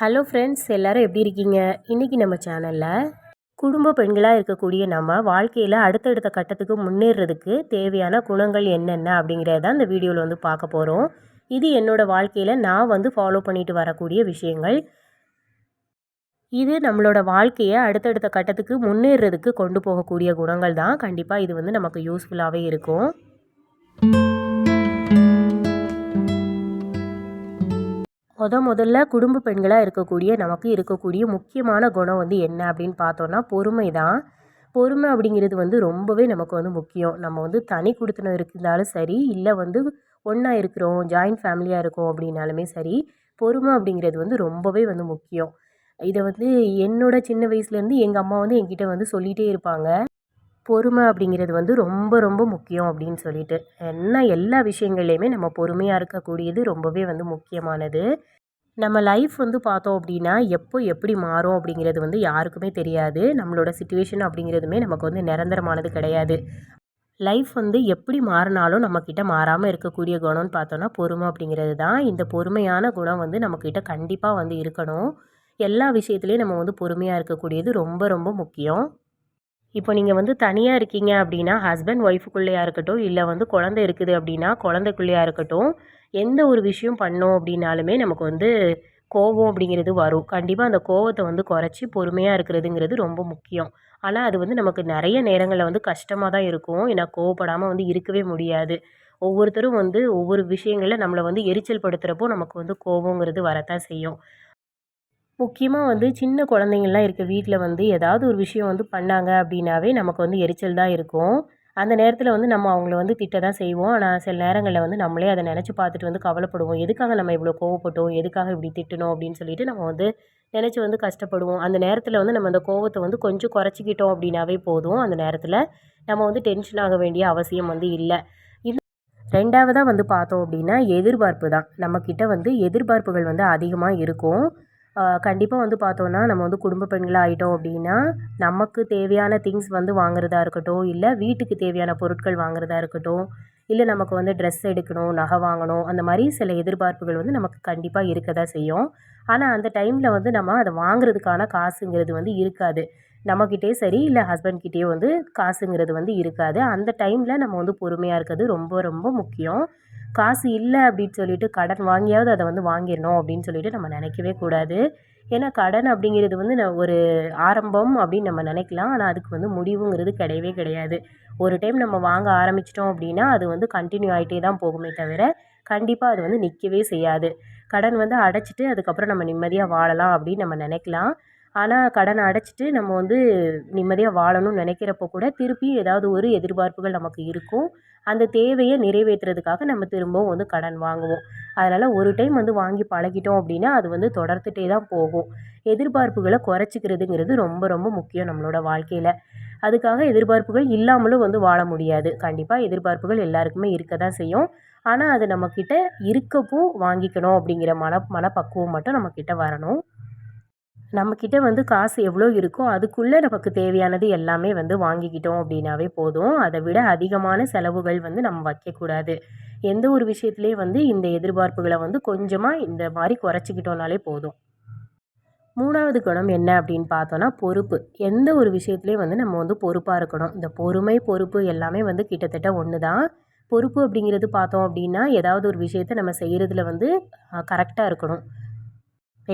Hello friends எல்லாரும் எப்படி இருக்கீங்க? இன்றைக்கி நம்ம சேனலில் குடும்ப பெண்களாக இருக்கக்கூடிய நம்ம வாழ்க்கையில் அடுத்தடுத்த கட்டத்துக்கு முன்னேறதுக்கு தேவையான குணங்கள் என்னென்ன அப்படிங்கிறத அந்த இந்த வீடியோவில் வந்து பார்க்க போகிறோம் இது என்னோடய வாழ்க்கையில் நான் வந்து ஃபாலோ பண்ணிட்டு வரக்கூடிய விஷயங்கள். இது நம்மளோட வாழ்க்கையை அடுத்தடுத்த கட்டத்துக்கு முன்னேறதுக்கு கொண்டு போகக்கூடிய குணங்கள் தான். கண்டிப்பாக இது வந்து நமக்கு யூஸ்ஃபுல்லாகவே இருக்கும். முத முதல்ல குடும்ப பெண்களாக இருக்கக்கூடிய நமக்கு இருக்கக்கூடிய முக்கியமான குணம் வந்து என்ன அப்படின்னு பார்த்தோன்னா பொறுமை தான். பொறுமை அப்படிங்கிறது வந்து ரொம்பவே நமக்கு வந்து முக்கியம். நம்ம வந்து தனி குடுத்தனம் இருந்தாலும் சரி இல்லை வந்து ஒன்றா இருக்கிறோம் ஜாயிண்ட் ஃபேமிலியாக இருக்கோம் அப்படின்னாலுமே சரி பொறுமை அப்படிங்கிறது வந்து ரொம்பவே வந்து முக்கியம். இதை வந்து என்னோட சின்ன வயசுலேருந்து எங்கள் அம்மா வந்து என்கிட்ட வந்து சொல்லிகிட்டே இருப்பாங்க. பொறுமை அப்படிங்கிறது வந்து ரொம்ப ரொம்ப முக்கியம் அப்படின்னு சொல்லிட்டு. என்ன எல்லா விஷயங்கள்லையுமே நம்ம பொறுமையாக இருக்கக்கூடியது ரொம்பவே வந்து முக்கியமானது. நம்ம லைஃப் வந்து பார்த்தோம் அப்படின்னா எப்போ எப்படி மாறும் அப்படிங்கிறது வந்து யாருக்குமே தெரியாது. நம்மளோட சுச்சுவேஷன் அப்படிங்கிறதுமே நமக்கு வந்து நிரந்தரமானது கிடையாது. லைஃப் வந்து எப்படி மாறினாலும் நம்மக்கிட்ட மாறாமல் இருக்கக்கூடிய குணம்னு பார்த்தோன்னா பொறுமை அப்படிங்கிறது தான். இந்த பொறுமையான குணம் வந்து நம்மக்கிட்ட கண்டிப்பாக வந்து இருக்கணும். எல்லா விஷயத்துலேயும் நம்ம வந்து பொறுமையாக இருக்கக்கூடியது ரொம்ப ரொம்ப முக்கியம். இப்போ நீங்கள் வந்து தனியாக இருக்கீங்க அப்படின்னா ஹஸ்பண்ட் ஒய்ஃபுக்குள்ளேயா இருக்கட்டும் இல்லை வந்து குழந்தை இருக்குது அப்படின்னா குழந்தைக்குள்ளேயா இருக்கட்டும் எந்த ஒரு விஷயம் பண்ணோம் அப்படின்னாலுமே நமக்கு வந்து கோவம் அப்படிங்கிறது வரும். கண்டிப்பாக அந்த கோவத்தை வந்து குறைச்சி பொறுமையாக இருக்கிறதுங்கிறது ரொம்ப முக்கியம். ஆனால் அது வந்து நமக்கு நிறைய நேரங்களில் வந்து கஷ்டமாக தான் இருக்கும். ஏன்னா கோவப்படாமல் வந்து இருக்கவே முடியாது. ஒவ்வொருத்தரும் வந்து ஒவ்வொரு விஷயங்களில் நம்மளை வந்து எரிச்சல் படுத்துகிறப்போ நமக்கு வந்து கோபங்கிறது வரத்தான் செய்யும். முக்கியமாக வந்து சின்ன குழந்தைங்கள்லாம் இருக்க வீட்டில் வந்து ஏதாவது ஒரு விஷயம் வந்து பண்ணாங்க அப்படின்னாவே நமக்கு வந்து எரிச்சல் தான் இருக்கும். அந்த நேரத்தில் வந்து நம்ம அவங்கள வந்து திட்ட தான் செய்வோம். ஆனால் சில நேரங்களில் வந்து நம்மளே அதை நினச்சி பார்த்துட்டு வந்து கவலைப்படுவோம். எதுக்காக நம்ம இவ்வளோ கோவப்பட்டோம்? எதுக்காக இப்படி திட்டணும் அப்படின்னு சொல்லிட்டு நம்ம வந்து நினச்சி வந்து கஷ்டப்படுவோம். அந்த நேரத்தில் வந்து நம்ம அந்த கோவத்தை வந்து கொஞ்சம் குறைச்சிக்கிட்டோம் அப்படின்னாவே போதும். அந்த நேரத்தில் நம்ம வந்து டென்ஷன் ஆக வேண்டிய அவசியம் வந்து இல்லை. ரெண்டாவதாக வந்து பார்த்தோம் அப்படின்னா எதிர்பார்ப்பு தான். நம்மக்கிட்ட வந்து எதிர்பார்ப்புகள் வந்து அதிகமாக இருக்கும். கண்டிப்பாக வந்து பார்த்தோன்னா நம்ம வந்து குடும்ப பெண்களாக ஆகிட்டோம் அப்படின்னா நமக்கு தேவையான திங்ஸ் வந்து வாங்குறதா இருக்கட்டும் இல்லை வீட்டுக்கு தேவையான பொருட்கள் வாங்குறதா இருக்கட்டும் இல்லை நமக்கு வந்து ட்ரெஸ் எடுக்கணும் நகை வாங்கணும் அந்த மாதிரி சில எதிர்பார்ப்புகள் வந்து நமக்கு கண்டிப்பாக இருக்க தான் செய்யும். ஆனால் அந்த டைமில் வந்து நம்ம அதை வாங்குறதுக்கான காசுங்கிறது வந்து இருக்காது. நம்மக்கிட்டே சரி இல்லை ஹஸ்பண்ட்கிட்டேயோ வந்து காசுங்கிறது வந்து இருக்காது. அந்த டைமில் நம்ம வந்து பொறுமையாக இருக்கிறது ரொம்ப ரொம்ப முக்கியம். காசு இல்லை அப்படின்னு சொல்லிட்டு கடன் வாங்கியாவது அதை வந்து வாங்கிடணும் அப்படின்னு சொல்லிட்டு நம்ம நினைக்கவே கூடாது. ஏன்னா கடன் அப்படிங்கிறது வந்து நான் ஒரு ஆரம்பம் அப்படின்னு நம்ம நினைக்கலாம். ஆனால் அதுக்கு வந்து முடிவுங்கிறது கிடையவே கிடையாது. ஒரு டைம் நம்ம வாங்க ஆரம்பிச்சிட்டோம் அப்படின்னா அது வந்து கண்டினியூ ஆகிட்டே தான் போகுமே தவிர கண்டிப்பாக அது வந்து நிற்கவே செய்யாது. கடன் வந்து அடைச்சிட்டு அதுக்கப்புறம் நம்ம நிம்மதியாக வாழலாம் அப்படின்னு நம்ம நினைக்கலாம். ஆனால் கடனை அடைச்சிட்டு நம்ம வந்து நிம்மதியாக வாழணும்னு நினைக்கிறப்போ கூட திருப்பியும் ஏதாவது ஒரு எதிர்பார்ப்புகள் நமக்கு இருக்கும். அந்த தேவையை நிறைவேற்றுறதுக்காக நம்ம திரும்பவும் வந்து கடன் வாங்குவோம். அதனால் ஒரு டைம் வந்து வாங்கி பழகிட்டோம் அப்படின்னா அது வந்து தொடர்த்துட்டே தான் போகும். எதிர்பார்ப்புகளை குறைச்சிக்கிறதுங்கிறது ரொம்ப ரொம்ப முக்கியம் நம்மளோட வாழ்க்கையில். அதுக்காக எதிர்பார்ப்புகள் இல்லாமலும் வந்து வாழ முடியாது. கண்டிப்பாக எதிர்பார்ப்புகள் எல்லாருக்குமே இருக்க தான் செய்யும். ஆனால் அது நம்மக்கிட்ட இருக்கப்போ வாங்கிக்கணும் அப்படிங்கிற மன மனப்பக்குவம் மட்டும் நம்மக்கிட்ட வரணும். நம்மக்கிட்ட வந்து காசு எவ்வளோ இருக்கோ அதுக்குள்ளே நமக்கு தேவையானது எல்லாமே வந்து வாங்கிக்கிட்டோம் அப்படின்னாவே போதும். அதை விட அதிகமான செலவுகள் வந்து நம்ம வைக்கக்கூடாது. எந்த ஒரு விஷயத்துலேயும் வந்து இந்த எதிர்பார்ப்புகளை வந்து கொஞ்சமாக இந்த மாதிரி குறைச்சிக்கிட்டோம்னாலே போதும். மூணாவது குணம் என்ன அப்படின்னு பார்த்தோன்னா பொறுப்பு. எந்த ஒரு விஷயத்துலேயும் வந்து நம்ம வந்து பொறுப்பாக இருக்கணும். இந்த பொறுமை பொறுப்பு எல்லாமே வந்து கிட்டத்தட்ட ஒன்று தான் பொறுப்பு அப்படிங்கிறது பார்த்தோம் அப்படின்னா ஏதாவது ஒரு விஷயத்தை நம்ம செய்கிறதுல வந்து கரெக்டாக இருக்கணும்.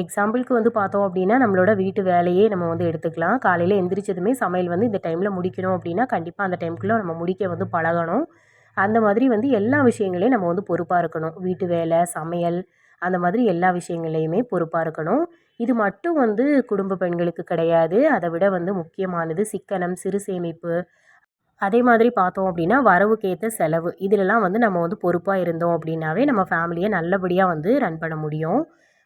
எக்ஸாம்பிளுக்கு வந்து பார்த்தோம் அப்படின்னா நம்மளோட வீட்டு வேலையே நம்ம வந்து எடுத்துக்கலாம். காலையில் எந்திரிச்சதுமே சமையல் வந்து இந்த டைமில் முடிக்கணும் அப்படின்னா கண்டிப்பாக அந்த டைமுக்குள்ளே நம்ம முடிக்க வந்து பழகணும். அந்த மாதிரி வந்து எல்லா விஷயங்களையும் நம்ம வந்து பொறுப்பாக இருக்கணும். வீட்டு வேலை சமையல் அந்த மாதிரி எல்லா விஷயங்களையுமே பொறுப்பாக இருக்கணும். இது மட்டும் வந்து குடும்ப பெண்களுக்கு கிடையாது. அதை விட வந்து முக்கியமானது சிக்கனம் சிறு சேமிப்பு. அதே மாதிரி பார்த்தோம் அப்படின்னா வரவுக்கேற்ற செலவு. இதிலெல்லாம் வந்து நம்ம வந்து பொறுப்பாக இருந்தோம் அப்படின்னாவே நம்ம ஃபேமிலியை நல்லபடியாக வந்து ரன் பண்ண முடியும்.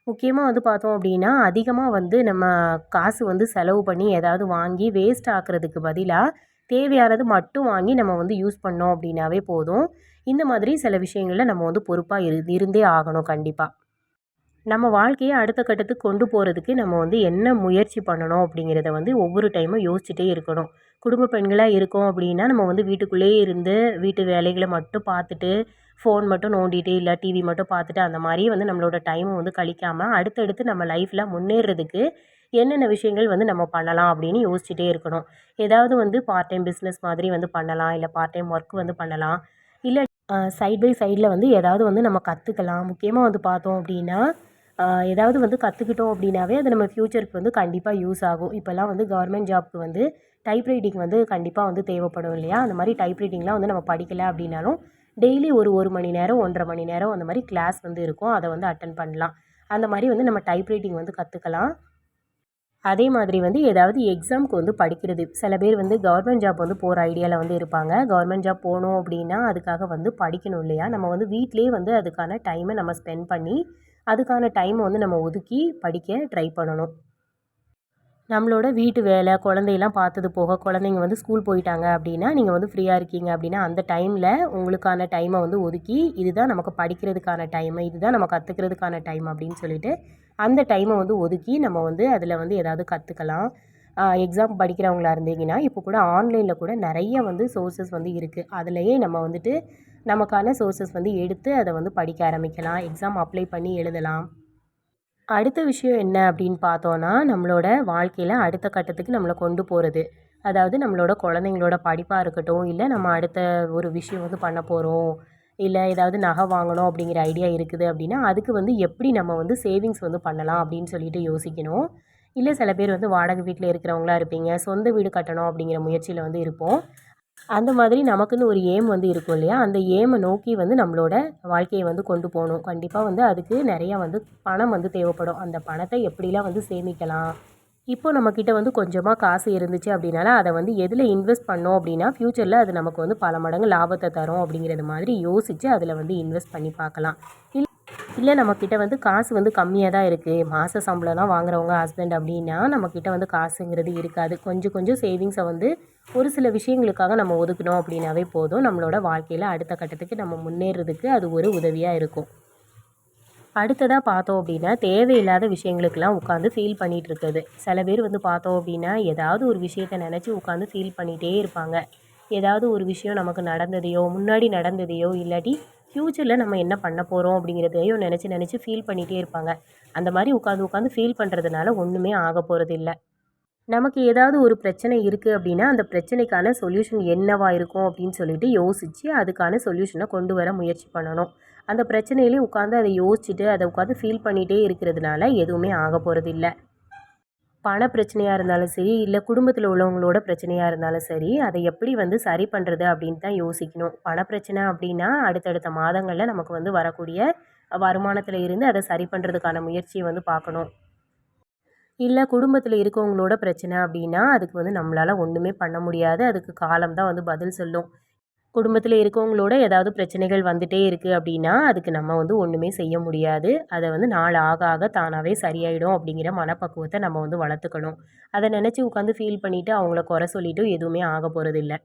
முக்கியமாக வந்து பார்த்தோம் அப்படின்னா அதிகமாக வந்து நம்ம காசு வந்து செலவு பண்ணி ஏதாவது வாங்கி வேஸ்ட் ஆக்குறதுக்கு பதிலாக தேவையானது மட்டும் வாங்கி நம்ம வந்து யூஸ் பண்ணோம் அப்படின்னாவே போதும். இந்த மாதிரி சில விஷயங்களில் நம்ம வந்து பொறுப்பாக இரு இருந்தே ஆகணும் கண்டிப்பாக நம்ம வாழ்க்கையை அடுத்த கட்டத்துக்கு கொண்டு போகிறதுக்கு நம்ம வந்து என்ன முயற்சி பண்ணணும் அப்படிங்கிறத வந்து ஒவ்வொரு டைமும் யோசிச்சுட்டே இருக்கணும். குடும்ப பெண்களாக இருக்கோம் அப்படின்னா நம்ம வந்து வீட்டுக்குள்ளேயே இருந்து வீட்டு வேலைகளை மட்டும் பார்த்துட்டு ஃபோன் மட்டும் நோண்டிட்டு இல்லை டிவி மட்டும் பார்த்துட்டு அந்த மாதிரியே வந்து நம்மளோட டைமும் வந்து கழிக்காமல் அடுத்தடுத்து நம்ம லைஃப்பில் முன்னேறதுக்கு என்னென்ன விஷயங்கள் வந்து நம்ம பண்ணலாம் அப்படின்னு யோசிச்சுட்டே இருக்கணும். ஏதாவது வந்து பார்ட் டைம் பிஸ்னஸ் மாதிரி வந்து பண்ணலாம் இல்லை பார்ட் டைம் ஒர்க் வந்து பண்ணலாம் இல்லை சைட் பை சைடில் வந்து ஏதாவது வந்து நம்ம கற்றுக்கலாம் முக்கியமாக வந்து பார்த்தோம் அப்படின்னா ஏதாவது வந்து கற்றுக்கிட்டோம் அப்படின்னாவே அது நம்ம ஃப்யூச்சருக்கு வந்து கண்டிப்பாக யூஸ் ஆகும். இப்போல்லாம் வந்து கவர்மெண்ட் ஜாப்க்கு வந்து டைப்ரைட்டிங் வந்து கண்டிப்பாக வந்து தேவைப்படும் இல்லையா? அந்த மாதிரி டைப்ரைட்டிங்லாம் வந்து நம்ம படிக்கலை அப்படின்னாலும் டெய்லி ஒரு ஒரு மணி நேரம் ஒன்றரை மணி நேரம் அந்த மாதிரி கிளாஸ் வந்து இருக்கும். அதை வந்து அட்டன் பண்ணலாம். அந்த மாதிரி வந்து நம்ம டைப்ரைட்டிங் வந்து கற்றுக்கலாம் அதே மாதிரி வந்து ஏதாவது எக்ஸாமுக்கு வந்து படிக்கிறது. சில பேர் வந்து கவர்மெண்ட் ஜாப் வந்து போகிற ஐடியாவில் வந்து இருப்பாங்க. கவர்மெண்ட் ஜாப் போகணும் அப்படின்னா அதுக்காக வந்து படிக்கணும் இல்லையா? நம்ம வந்து வீட்டிலேயே வந்து அதுக்கான டைமை நம்ம ஸ்பெண்ட் பண்ணி அதுக்கான டைமை வந்து நம்ம ஒதுக்கி படிக்க ட்ரை பண்ணணும். நம்மளோட வீட்டு வேலை குழந்தையெல்லாம் பார்த்தது போக குழந்தைங்க வந்து ஸ்கூல் போயிட்டாங்க அப்படின்னா நீங்கள் வந்து ஃப்ரீயாக இருக்கீங்க அப்படின்னா அந்த டைமில் உங்களுக்கான டைமை வந்து ஒதுக்கி இதுதான் நமக்கு படிக்கிறதுக்கான டைமு இதுதான் நம்ம கற்றுக்கிறதுக்கான டைம் அப்படின்னு சொல்லிட்டு அந்த டைமை வந்து ஒதுக்கி நம்ம வந்து அதில் வந்து ஏதாவது கற்றுக்கலாம் எக்ஸாம் படிக்கிறவங்களா இருந்தீங்கன்னா இப்போ கூட ஆன்லைனில் கூட நிறைய வந்து சோர்சஸ் வந்து இருக்குது அதுலேயே நம்ம வந்துட்டு நமக்கான சோர்சஸ் வந்து எடுத்து அதை வந்து படிக்க ஆரம்பிக்கலாம். எக்ஸாம் அப்ளை பண்ணி எழுதலாம். அடுத்த விஷயம் என்ன அப்படின்னு பார்த்தோன்னா நம்மளோட வாழ்க்கையில் அடுத்த கட்டத்துக்கு நம்மளை கொண்டு போகிறது அதாவது நம்மளோட குழந்தைங்களோட படிப்பாக இருக்கட்டும் இல்லை நம்ம அடுத்த ஒரு விஷயம் வந்து பண்ண போகிறோம் இல்லை ஏதாவது நகை வாங்கணும் அப்படிங்கிற ஐடியா இருக்குது அப்படின்னா அதுக்கு வந்து எப்படி நம்ம வந்து சேவிங்ஸ் வந்து பண்ணலாம் அப்படின்னு சொல்லிட்டு யோசிக்கணும். இல்லை சில பேர் வந்து வாடகை வீட்டில் இருக்கிறவங்களா இருப்பீங்க சொந்த வீடு கட்டணும் அப்படிங்கிற முயற்சியில் வந்து இருப்போம். அந்த மாதிரி நமக்குன்னு ஒரு ஏம் வந்து இருக்கும் இல்லையா? அந்த ஏமை நோக்கி வந்து நம்மளோட வாழ்க்கையை வந்து கொண்டு போகணும். கண்டிப்பாக வந்து அதுக்கு நிறையா வந்து பணம் வந்து தேவைப்படும். அந்த பணத்தை எப்படிலாம் வந்து சேமிக்கலாம்? இப்போ நம்மக்கிட்ட வந்து கொஞ்சமாக காசு இருந்துச்சு அப்படின்னால அதை வந்து எதில் இன்வெஸ்ட் பண்ணோம் அப்படின்னா ஃப்யூச்சரில் அது நமக்கு வந்து பல மடங்கு லாபத்தை தரும் அப்படிங்கிறது மாதிரி யோசித்து அதில் வந்து இன்வெஸ்ட் பண்ணி பார்க்கலாம். இல்லை நம்மக்கிட்ட வந்து காசு வந்து கம்மியாக தான் இருக்குது மாத சம்பளம் தான் வாங்குறவங்க ஹஸ்பண்ட் அப்படின்னா நம்மக்கிட்ட வந்து காசுங்கிறது இருக்காது. கொஞ்சம் கொஞ்சம் சேவிங்ஸை வந்து ஒரு சில விஷயங்களுக்காக நம்ம ஒதுக்கணும் அப்படின்னாவே போதும். நம்மளோட வாழ்க்கையில் அடுத்த கட்டத்துக்கு நம்ம முன்னேறதுக்கு அது ஒரு உதவியாக இருக்கும். அடுத்ததாக பார்த்தோம் அப்படின்னா தேவையில்லாத விஷயங்களுக்கெல்லாம் உட்காந்து ஃபீல் பண்ணிகிட்டு இருக்குது சில பேர் வந்து பார்த்தோம் அப்படின்னா ஏதாவது ஒரு விஷயத்த நினச்சி உட்காந்து ஃபீல் பண்ணிகிட்டே இருப்பாங்க. ஏதாவது ஒரு விஷயம் நமக்கு நடந்ததையோ முன்னாடி நடந்ததையோ இல்லாட்டி ஃப்யூச்சரில் நம்ம என்ன பண்ண போகிறோம் அப்படிங்கிறதையும் நினச்சி நினச்சி ஃபீல் பண்ணிகிட்டே இருப்பாங்க. அந்த மாதிரி உட்காந்து உட்காந்து ஃபீல் பண்ணுறதுனால ஒன்றுமே ஆக போகிறது இல்லை. நமக்கு ஏதாவது ஒரு பிரச்சனை இருக்குது அப்படின்னா அந்த பிரச்சனைக்கான சொல்யூஷன் என்னவா இருக்கும் அப்படின்னு சொல்லிட்டு யோசித்து அதுக்கான சொல்யூஷனை கொண்டு வர முயற்சி பண்ணணும். அந்த பிரச்சனையிலே உட்காந்து அதை யோசிச்சுட்டு அதை உட்காந்து ஃபீல் பண்ணிகிட்டே இருக்கிறதுனால எதுவுமே ஆக போகிறது இல்லை. பண பிரச்சனையாக இருந்தாலும் சரி இல்லை குடும்பத்தில் உள்ளவங்களோட பிரச்சனையாக இருந்தாலும் சரி அதை எப்படி வந்து சரி பண்ணுறது அப்படின்னு தான் யோசிக்கணும். பண பிரச்சனை அப்படின்னா அடுத்தடுத்த மாதங்களில் நமக்கு வந்து வரக்கூடிய வருமானத்தில் இருந்து அதை சரி பண்ணுறதுக்கான முயற்சியை வந்து பார்க்கணும். இல்லை குடும்பத்தில் இருக்கவங்களோட பிரச்சனை அப்படின்னா அதுக்கு வந்து நம்மளால் ஒன்றுமே பண்ண முடியாது. அதுக்கு காலம் தான் வந்து பதில் சொல்லும். குடும்பத்தில் இருக்கவங்களோட ஏதாவது பிரச்சனைகள் வந்துட்டே இருக்குது அப்படின்னா அதுக்கு நம்ம வந்து ஒன்றுமே செய்ய முடியாது. அதை வந்து நாள் ஆக ஆக தானாகவே சரியாயிடும் அப்படிங்கிற மனப்பக்குவத்தை நம்ம வந்து வளர்த்துக்கணும். அதை நினச்சி உட்காந்து ஃபீல் பண்ணிவிட்டு அவங்கள குறை சொல்லிட்டு எதுவுமே ஆக போகிறதில்ல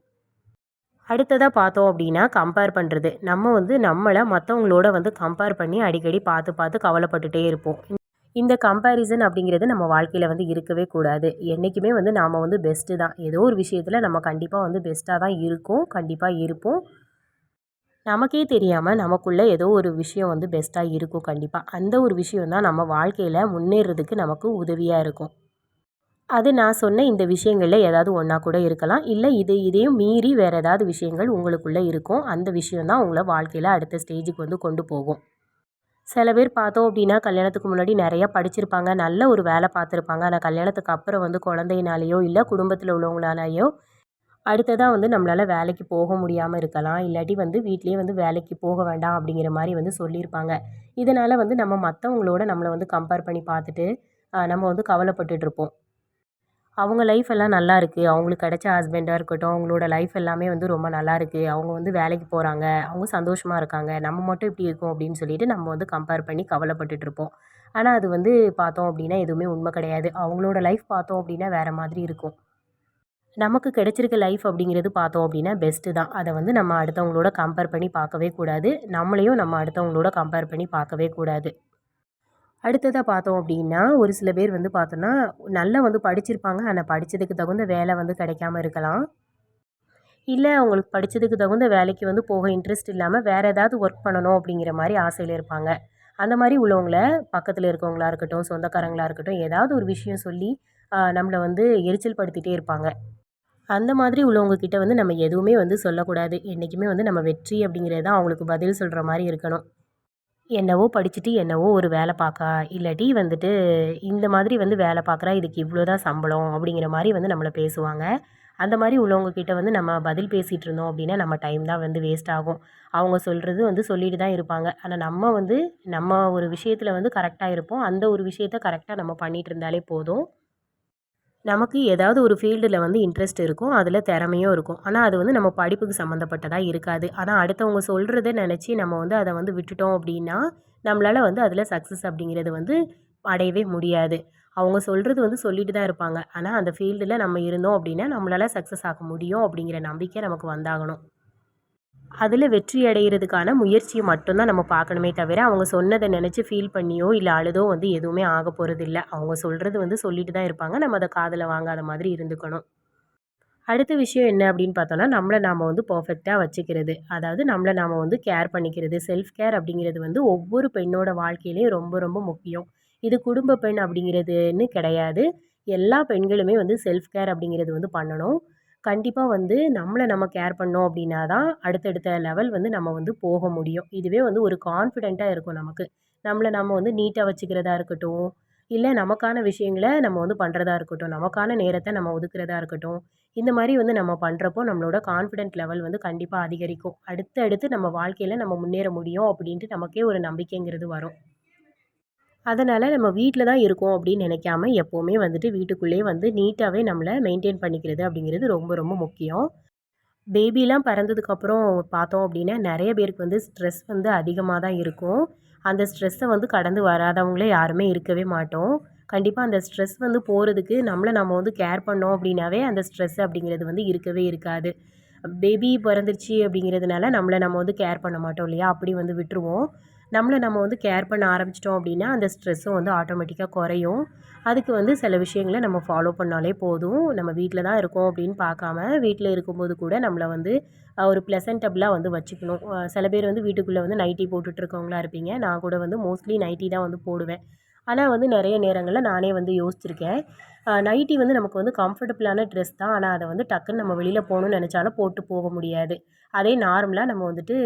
அடுத்ததாக பார்த்தோம் அப்படின்னா கம்பேர் பண்ணுறது நம்ம வந்து நம்மளை மற்றவங்களோட வந்து கம்பேர் பண்ணி அடிக்கடி பார்த்து பார்த்து கவலைப்பட்டுட்டே இருப்போம். இந்த கம்பேரிசன் அப்படிங்கிறது நம்ம வாழ்க்கையில் வந்து இருக்கவே கூடாது. என்றைக்குமே வந்து நாம் வந்து பெஸ்ட்டு தான். ஏதோ ஒரு விஷயத்தில் நம்ம கண்டிப்பாக வந்து பெஸ்ட்டாக தான் இருக்கும். கண்டிப்பாக இருப்போம். நமக்கே தெரியாமல் நமக்குள்ளே ஏதோ ஒரு விஷயம் வந்து பெஸ்ட்டாக இருக்கும் கண்டிப்பாக அந்த ஒரு விஷயம் தான் நம்ம வாழ்க்கையில் முன்னேறதுக்கு நமக்கு உதவியாக இருக்கும். அது நான் சொன்ன இந்த விஷயங்களில் ஏதாவது ஒன்றா கூட இருக்கலாம். இல்லை இது இதையும் மீறி வேறு ஏதாவது விஷயங்கள் உங்களுக்குள்ளே இருக்கும். அந்த விஷயம் தான் உங்களை வாழ்க்கையில் அடுத்த ஸ்டேஜுக்கு வந்து கொண்டு போகும். சில பேர் பார்த்தோம் அப்படின்னா கல்யாணத்துக்கு முன்னாடி நிறையா படிச்சிருப்பாங்க நல்ல ஒரு வேலை பார்த்துருப்பாங்க. ஆனால் கல்யாணத்துக்கு அப்புறம் வந்து குழந்தையினாலேயோ இல்லை குடும்பத்தில் உள்ளவங்களாலேயோ அடுத்ததாக வந்து நம்மளால் வேலைக்கு போக முடியாமல் இருக்கலாம். இல்லாட்டி வந்து வீட்லேயே வந்து வேலைக்கு போக வேண்டாம் அப்படிங்கிற மாதிரி வந்து சொல்லியிருப்பாங்க. இதனால் வந்து நம்ம மற்றவங்களோட நம்மளை வந்து கம்பேர் பண்ணி பார்த்துட்டு நம்ம வந்து கவலைப்பட்டுட்ருப்போம் அவங்க லைஃப் எல்லாம் நல்லா இருக்குது அவங்களுக்கு கிடைச்ச ஹஸ்பண்டாக இருக்கட்டும் அவங்களோட லைஃப் எல்லாமே வந்து ரொம்ப நல்லா இருக்குது அவங்க வந்து வேலைக்கு போகிறாங்க அவங்க சந்தோஷமாக இருக்காங்க. நம்ம மட்டும் இப்படி இருக்கோம் அப்படின்னு சொல்லிட்டு நம்ம வந்து கம்பேர் பண்ணி கவலைப்பட்டுட்டு இருப்போம். ஆனால் அது வந்து பார்த்தோம் அப்படின்னா எதுவுமே உண்மை கிடையாது. அவங்களோட லைஃப் பார்த்தோம் அப்படின்னா வேறு மாதிரி இருக்கும். நமக்கு கிடைச்சிருக்க லைஃப் அப்படிங்கிறது பார்த்தோம் அப்படின்னா பெஸ்ட்டு தான். அதை வந்து நம்ம அடுத்தவங்களோட கம்பேர் பண்ணி பார்க்கவே கூடாது. நம்மளையும் நம்ம அடுத்தவங்களோட கம்பேர் பண்ணி பார்க்கவே கூடாது. அடுத்ததாக பார்த்தோம் அப்படின்னா ஒரு சில பேர் வந்து பார்த்தோன்னா நல்லா வந்து படிச்சிருப்பாங்க. ஆனால் படித்ததுக்கு தகுந்த வேலை வந்து கிடைக்காம இருக்கலாம். இல்லை அவங்களுக்கு படித்ததுக்கு தகுந்த வேலைக்கு வந்து போக இன்ட்ரெஸ்ட் இல்லாமல் வேறு ஏதாவது ஒர்க் பண்ணணும் அப்படிங்கிற மாதிரி ஆசையில் இருப்பாங்க. அந்த மாதிரி உள்ளவங்கள பக்கத்தில் இருக்கவங்களா இருக்கட்டும் சொந்தக்காரங்களாக இருக்கட்டும் ஏதாவது ஒரு விஷயம் சொல்லி நம்மளை வந்து எரிச்சல் படுத்திகிட்டே இருப்பாங்க. அந்த மாதிரி உள்ளவங்கக்கிட்ட வந்து நம்ம எதுவுமே வந்து சொல்லக்கூடாது. என்றைக்குமே வந்து நம்ம வெற்றி அப்படிங்கிறது தான் அவங்களுக்கு பதில் சொல்கிற மாதிரி இருக்கணும். என்னவோ படிச்சுட்டு என்னவோ ஒரு வேலை பார்க்கா இல்லாட்டி வந்துட்டு இந்த மாதிரி வந்து வேலை பார்க்குறா இதுக்கு இவ்வளோ தான் சம்பளம் அப்படிங்கிற மாதிரி வந்து நம்மளை பேசுவாங்க. அந்த மாதிரி உள்ளவங்க கிட்ட வந்து நம்ம பதில் பேசிகிட்டு இருந்தோம் அப்படின்னா நம்ம டைம் தான் வந்து வேஸ்ட் ஆகும். அவங்க சொல்கிறது வந்து சொல்லிட்டு தான் இருப்பாங்க. ஆனால் நம்ம வந்து நம்ம ஒரு விஷயத்தில் வந்து கரெக்டாக இருப்போம். அந்த ஒரு விஷயத்த கரெக்டாக நம்ம பண்ணிகிட்டு இருந்தாலே போதும். நமக்கு ஏதாவது ஒரு ஃபீல்டில் வந்து இன்ட்ரெஸ்ட் இருக்கும் அதில் திறமையும் இருக்கும். ஆனால் அது வந்து நம்ம படிப்புக்கு சம்மந்தப்பட்டதாக இருக்காது. ஆனால் அடுத்தவங்க சொல்கிறத நினச்சி நம்ம வந்து அதை வந்து விட்டுட்டோம் அப்படின்னா நம்மளால் வந்து அதில் சக்ஸஸ் அப்படிங்கிறது வந்து அடையவே முடியாது. அவங்க சொல்கிறது வந்து சொல்லிட்டு தான் இருப்பாங்க. ஆனால் அந்த ஃபீல்டில் நம்ம இருந்தோம் அப்படின்னா நம்மளால் சக்ஸஸ் ஆக முடியும் அப்படிங்கிற நம்பிக்கை நமக்கு வந்தாகணும். அதில் வெற்றி அடைகிறதுக்கான முயற்சியை மட்டும்தான் நம்ம பார்க்கணுமே தவிர அவங்க சொன்னதை நினச்சி ஃபீல் பண்ணியோ இல்லை அழுதோ வந்து எதுவுமே ஆக போகிறதில்ல அவங்க சொல்கிறது வந்து சொல்லிட்டு தான் இருப்பாங்க. நம்ம அதை காதில் வாங்காத மாதிரி இருந்துக்கணும். அடுத்த விஷயம் என்ன அப்படின்னு பார்த்தோன்னா நம்மளை நாம் வந்து பர்ஃபெக்டாக வச்சுக்கிறது. அதாவது நம்மளை நாம் வந்து கேர் பண்ணிக்கிறது. செல்ஃப் கேர் அப்படிங்கிறது வந்து ஒவ்வொரு பெண்ணோட வாழ்க்கையிலையும் ரொம்ப ரொம்ப முக்கியம். இது குடும்ப பெண் அப்படிங்கிறதுன்னு கிடையாது. எல்லா பெண்களுமே வந்து செல்ஃப் கேர் அப்படிங்கிறது வந்து பண்ணணும். கண்டிப்பாக வந்து நம்மளை நம்ம கேர் பண்ணோம் அப்படின்னா தான் அடுத்தடுத்த லெவல் வந்து நம்ம வந்து போக முடியும். இதுவே வந்து ஒரு கான்ஃபிடெண்ட்டாக இருக்கும் நமக்கு. நம்மளை நம்ம வந்து நீட்டாக வச்சுக்கிறதா இருக்கட்டும் இல்லை நமக்கான விஷயங்களை நம்ம வந்து பண்ணுறதா இருக்கட்டும் நமக்கான நேரத்தை நம்ம ஒதுக்குறதா இருக்கட்டும் இந்த மாதிரி வந்து நம்ம பண்ணுறப்போ நம்மளோட கான்ஃபிடென்ட் லெவல் வந்து கண்டிப்பாக அதிகரிக்கும். அடுத்து அடுத்து நம்ம வாழ்க்கையில் நம்ம முன்னேற முடியும் அப்படின்ட்டு நமக்கே ஒரு நம்பிக்கைங்கிறது வரும். அதனால் நம்ம வீட்டில் தான் இருக்கோம் அப்படின்னு நினைக்காம எப்போவுமே வந்துட்டு வீட்டுக்குள்ளேயே வந்து நீட்டாகவே நம்மளை மெயின்டைன் பண்ணிக்கிறது அப்படிங்கிறது ரொம்ப ரொம்ப முக்கியம். பேபிலாம் பிறந்ததுக்கப்புறம் பார்த்தோம் அப்படின்னா நிறைய பேருக்கு வந்து ஸ்ட்ரெஸ் வந்து அதிகமாக தான் இருக்கும். அந்த ஸ்ட்ரெஸ்ஸை வந்து கடந்து வராதவங்களே யாருமே இருக்கவே மாட்டோம். கண்டிப்பாக அந்த ஸ்ட்ரெஸ் வந்து போகிறதுக்கு நம்மளை நம்ம வந்து கேர் பண்ணோம் அப்படின்னாவே அந்த ஸ்ட்ரெஸ் அப்படிங்கிறது வந்து இருக்கவே இருக்காது. பேபி பிறந்துருச்சு அப்படிங்கிறதுனால நம்மளை நம்ம வந்து கேர் பண்ண மாட்டோம் இல்லையா? அப்படி வந்து விட்டுருவோம். நம்மளை நம்ம வந்து கேர் பண்ண ஆரம்பிச்சிட்டோம் அப்படின்னா அந்த ஸ்ட்ரெஸ்ஸும் வந்து ஆட்டோமேட்டிக்காக குறையும். அதுக்கு வந்து சில விஷயங்களை நம்ம ஃபாலோ பண்ணாலே போதும். நம்ம வீட்டில் தான் இருக்கோம் அப்படின்னு பார்க்காம வீட்டில் இருக்கும்போது கூட நம்மளை வந்து ஒரு ப்ளசன்டபுளாக வந்து வச்சுக்கணும். சில பேர் வந்து வீட்டுக்குள்ளே வந்து நைட்டி போட்டுட்ருக்கவங்களா இருப்பீங்க. நான் கூட வந்து மோஸ்ட்லி நைட்டி தான் வந்து போடுவேன். ஆனால் வந்து நிறைய நேரங்களில் நானே வந்து யோசிச்சிருக்கேன். நைட்டி வந்து நமக்கு வந்து கம்ஃபர்டபுளான ட்ரெஸ் தான். ஆனால் அதை வந்து டக்குன்னு நம்ம வெளியில் போகணுன்னு நினச்சாலும் போட்டு போக முடியாது. அதே நார்மலாக நம்ம வந்துட்டு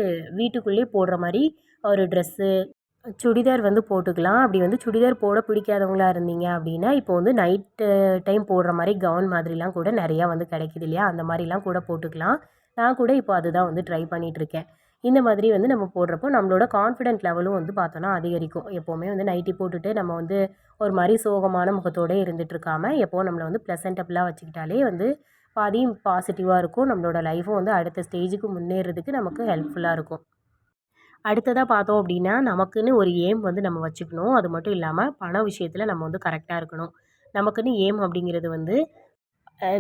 வீட்டுக்குள்ளேயே போடுற மாதிரி ஒரு ட்ரெஸ்ஸு சுடிதார் வந்து போட்டுக்கலாம். அப்படி வந்து சுடிதார் போட பிடிக்காதவங்களா இருந்தீங்க அப்படின்னா இப்போ வந்து நைட்டு டைம் போடுற மாதிரி கவுன் மாதிரிலாம் கூட நிறையா வந்து கிடைக்கிது இல்லையா? அந்த மாதிரிலாம் கூட போட்டுக்கலாம். நான் கூட இப்போ அதுதான் வந்து ட்ரை பண்ணிகிட்ருக்கேன் இந்த மாதிரி வந்து நம்ம போடுறப்போ நம்மளோட கான்ஃபிடென்ட் லெவலும் வந்து பார்த்தோன்னா அதிகரிக்கும். எப்போவுமே வந்து நைட்டி போட்டுட்டு நம்ம வந்து ஒரு மாதிரி சோகமான முகத்தோடு இருந்துகிட்ருக்காமல் எப்போவும் நம்மளை வந்து ப்ளசன்டபுளாக வச்சுக்கிட்டாலே வந்து பாதியும் பாசிட்டிவாக இருக்கும். நம்மளோட லைஃப்பும் வந்து அடுத்த ஸ்டேஜுக்கு முன்னேறதுக்கு நமக்கு ஹெல்ப்ஃபுல்லாக இருக்கும். அடுத்ததாக பார்த்தோம் அப்படின்னா நமக்குன்னு ஒரு ஏம் வந்து நம்ம வச்சுக்கணும். அது மட்டும் இல்லாமல் பண விஷயத்தில் நம்ம வந்து கரெக்டாக இருக்கணும். நமக்குன்னு ஏம் அப்படிங்கிறது வந்து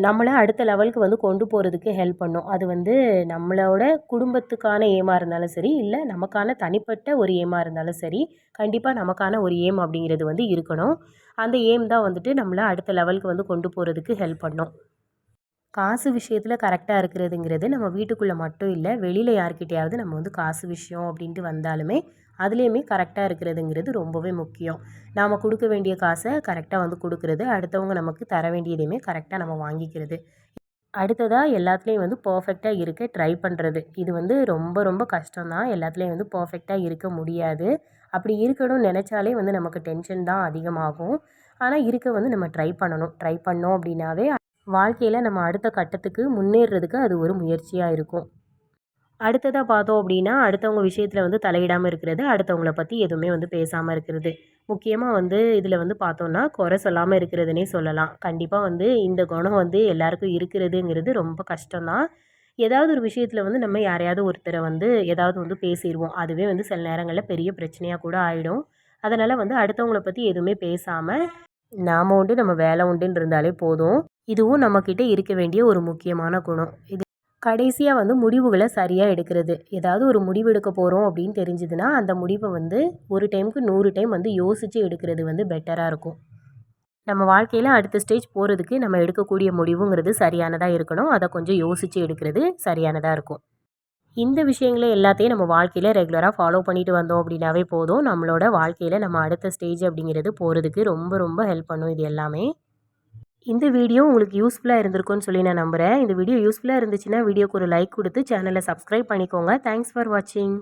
நம்மளை அடுத்த லெவலுக்கு வந்து கொண்டு போகிறதுக்கு ஹெல்ப் பண்ணும். அது வந்து நம்மளோட குடும்பத்துக்கான ஏமாக இருந்தாலும் சரி இல்லை நமக்கான தனிப்பட்ட ஒரு ஏமாக இருந்தாலும் சரி கண்டிப்பாக நமக்கான ஒரு ஏம் அப்படிங்கிறது வந்து இருக்கணும். அந்த ஏம் தான் வந்துட்டு நம்மளை அடுத்த லெவலுக்கு வந்து கொண்டு போகிறதுக்கு ஹெல்ப் பண்ணும். காசு விஷயத்தில் கரெக்டாக இருக்கிறதுங்கிறது நம்ம வீட்டுக்குள்ளே மட்டும் இல்லை வெளியில் யார்கிட்டையாவது நம்ம வந்து காசு விஷயம் அப்படின்ட்டு வந்தாலுமே அதுலேயுமே கரெக்டாக இருக்கிறதுங்கிறது ரொம்பவே முக்கியம். நாம் கொடுக்க வேண்டிய காசை கரெக்டாக வந்து கொடுக்குறது அடுத்தவங்க நமக்கு தர வேண்டியதையுமே கரெக்டாக நம்ம வாங்கிக்கிறது. அடுத்ததாக எல்லாத்துலேயும் வந்து பர்ஃபெக்டாக இருக்க ட்ரை பண்ணுறது இது வந்து ரொம்ப ரொம்ப கஷ்டம்தான். எல்லாத்துலேயும் வந்து பர்ஃபெக்டாக இருக்க முடியாது. அப்படி இருக்கணும்னு நினச்சாலே வந்து நமக்கு டென்ஷன் தான் அதிகமாகும். ஆனால் இருக்க வந்து நம்ம ட்ரை பண்ணணும். ட்ரை பண்ணோம் அப்படின்னாவே வாழ்க்கையில் நம்ம அடுத்த கட்டத்துக்கு முன்னேறதுக்கு அது ஒரு முயற்சியாக இருக்கும். அடுத்ததாக பார்த்தோம் அப்படின்னா அடுத்தவங்க விஷயத்தில் வந்து தலையிடாமல் இருக்கிறது அடுத்தவங்கள பற்றி எதுவுமே வந்து பேசாமல் இருக்கிறது. முக்கியமாக வந்து இதில் வந்து பார்த்தோன்னா குறை சொல்லாமல் இருக்கிறதுனே சொல்லலாம். கண்டிப்பாக வந்து இந்த குணம் வந்து எல்லாருக்கும் இருக்கிறதுங்கிறது ரொம்ப கஷ்டம்தான். ஏதாவது ஒரு விஷயத்தில் வந்து நம்ம யாரையாவது ஒருத்தரை வந்து ஏதாவது வந்து பேசிடுவோம் அதுவே வந்து சில நேரங்களில் பெரிய பிரச்சனையாக கூட ஆகிடும் அதனால் வந்து அடுத்தவங்கள பற்றி எதுவுமே பேசாமல் நாம் உண்டு நம்ம வேலை உண்டுன்னு இருந்தாலே போதும். இதுவும் நம்மக்கிட்ட இருக்க வேண்டிய ஒரு முக்கியமான குணம். இது கடைசியாக வந்து முடிவுகளை சரியாக எடுக்கிறது. ஏதாவது ஒரு முடிவு எடுக்க போகிறோம் அப்படின்னு தெரிஞ்சுதுன்னா அந்த முடிவை வந்து ஒரு டைமுக்கு நூறு டைம் வந்து யோசித்து எடுக்கிறது வந்து பெட்டராக இருக்கும். நம்ம வாழ்க்கையில் அடுத்த ஸ்டேஜ் போகிறதுக்கு நம்ம எடுக்கக்கூடிய முடிவுங்கிறது சரியானதாக இருக்கணும். அதை கொஞ்சம் யோசித்து எடுக்கிறது சரியானதாக இருக்கும். இந்த விஷயங்களை எல்லாத்தையும் நம்ம வாழ்க்கையில் ரெகுலராக ஃபாலோ பண்ணிட்டு வந்தோம் அப்படின்னாவே போதும். நம்மளோட வாழ்க்கையில் நம்ம அடுத்த ஸ்டேஜ் அப்படிங்கிறது போகிறதுக்கு ரொம்ப ரொம்ப ஹெல்ப் பண்ணும் இது எல்லாமே. இந்த வீடியோ உங்களுக்கு யூஸ்ஃபுல்லாக இருந்திருக்கும்னு சொல்லி நான் நம்புகிறேன் இந்த வீடியோ யூஸ்ஃபுல்லாக இருந்துச்சுன்னா வீடியோக்கு ஒரு லைக் கொடுத்து சேனலை சப்ஸ்கிரைப் பண்ணிக்கோங்க. தேங்க்ஸ் ஃபார் வாட்சிங்